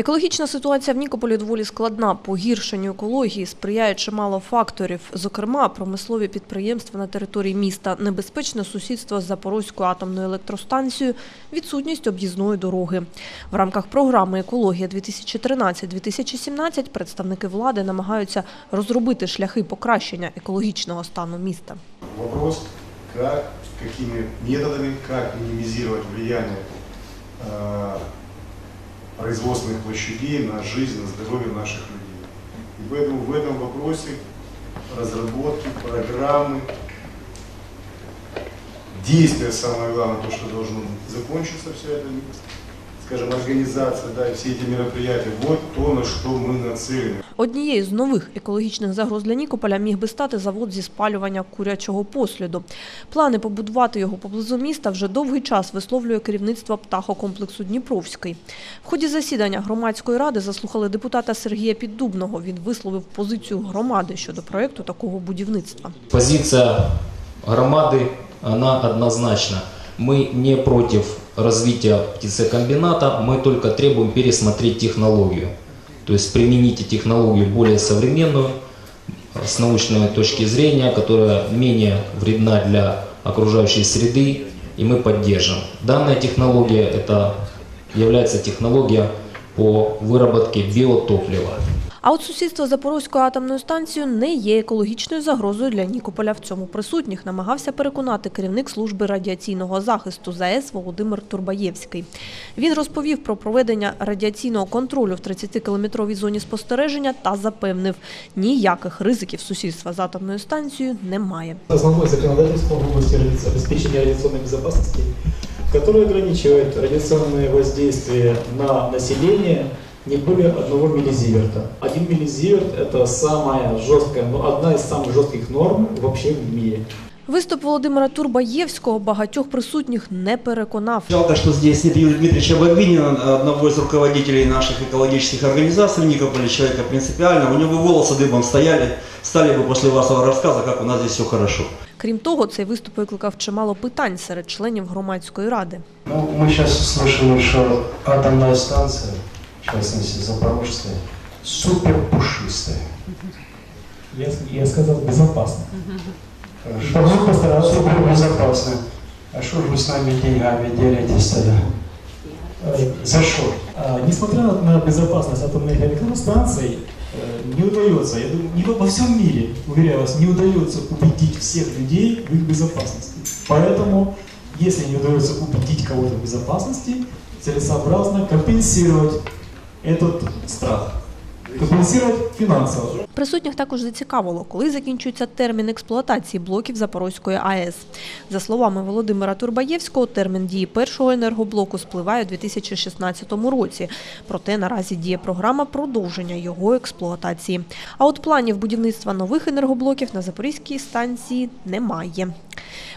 Екологічна ситуація в Нікополі доволі складна. Погіршенню екології сприяє чимало факторів. Зокрема, промислові підприємства на території міста, небезпечне сусідство з Запорозькою атомною електростанцією, відсутність об'їзної дороги. В рамках програми Екологія 2013-2017 представники влади намагаються розробити шляхи покращення екологічного стану міста. Вопрос, как, какими методами, минимизировать влияние э, производственных площадей на жизнь, на здоровье наших людей. И поэтому в этом вопросе разработки, программы, действия, самое главное, то, что должно закончиться все это, скажем, организация, да, и все эти мероприятия, вот то, на что мы нацелены. Однією з нових екологічних загроз для Нікополя міг би стати завод зі спалювання курячого посліду. Плани побудувати його поблизу міста вже довгий час висловлює керівництво птахокомплексу Дніпровський. В ході засідання громадської ради заслухали депутата Сергія Піддубного. Він висловив позицію громади щодо проєкту такого будівництва. Позиция громады, она однозначна. Мы не против развития птицекомбината, мы только требуем пересмотреть технологию. То есть примените технологию более современную, э, с научной точки зрения, которая менее вредна для окружающей среды, и мы поддержим. Данная технология это является технология по выработке биотоплива. А от сусідство з Запорозькою атомною станцією не є екологічною загрозою для Нікополя. В цьому присутніх намагався переконати керівник служби радіаційного захисту ЗАЕС Володимир Турбаєвський. Він розповів про проведення радіаційного контролю в 30-кілометровій зоні спостереження та запевнив, ніяких ризиків сусідства з атомною станцією немає. Основное законодательство в области радиаци- обеспечения радиационной безопасности, которое ограничивает радиационное воздействие на население не более одного миллизиверта. Один миллизиверт – это самая жесткая, ну, одна из самых жестких норм вообще в мире. Виступ Володимира Турбаєвського багатьох присутніх не переконав. Жалко, что здесь нет Юрия Дмитриевича Багвинина, одного из руководителей наших экологических организаций в Никополе, человека принципиального. У него бы волосы дыбом стояли, стали бы после вашего рассказа, как у нас здесь все хорошо. Крім того, цей виступ викликав чимало питань серед членів громадської ради. Ну, мы сейчас слышали, что атомная станция, в частности Запорожская, супер пушистая. Я, я сказал безопасно. Хорошо. Да мы постарались. Супер безопасная. А что же вы с нами деньгами делитесь тогда? Э, За что? а, Несмотря на, безопасность атомных электростанций, э, не удается, я думаю, не во всем мире, уверяю вас, не удается убедить всех людей в их безопасности. Поэтому, если не удается убедить кого-то в безопасности, целесообразно компенсировать этот страх. Компенсировать финансово. Присутніх також зацікавило, коли закінчується термін експлуатації блоків Запорозької АЕС. За словами Володимира Турбаєвського, термін дії першого енергоблоку спливає у 2016 році. Проте наразі діє програма продовження його експлуатації. А от планів будівництва нових енергоблоків на Запорізькій станції немає.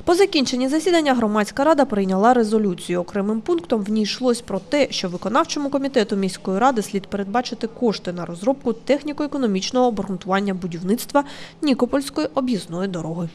По закінченні засідання громадська рада прийняла резолюцію. Окремим пунктом в ній йшлось про те, що виконавчому комітету міської ради слід передбачити кошти на розробку техніко-економічного обґрунтування будівництва Нікопольської об'їзної дороги.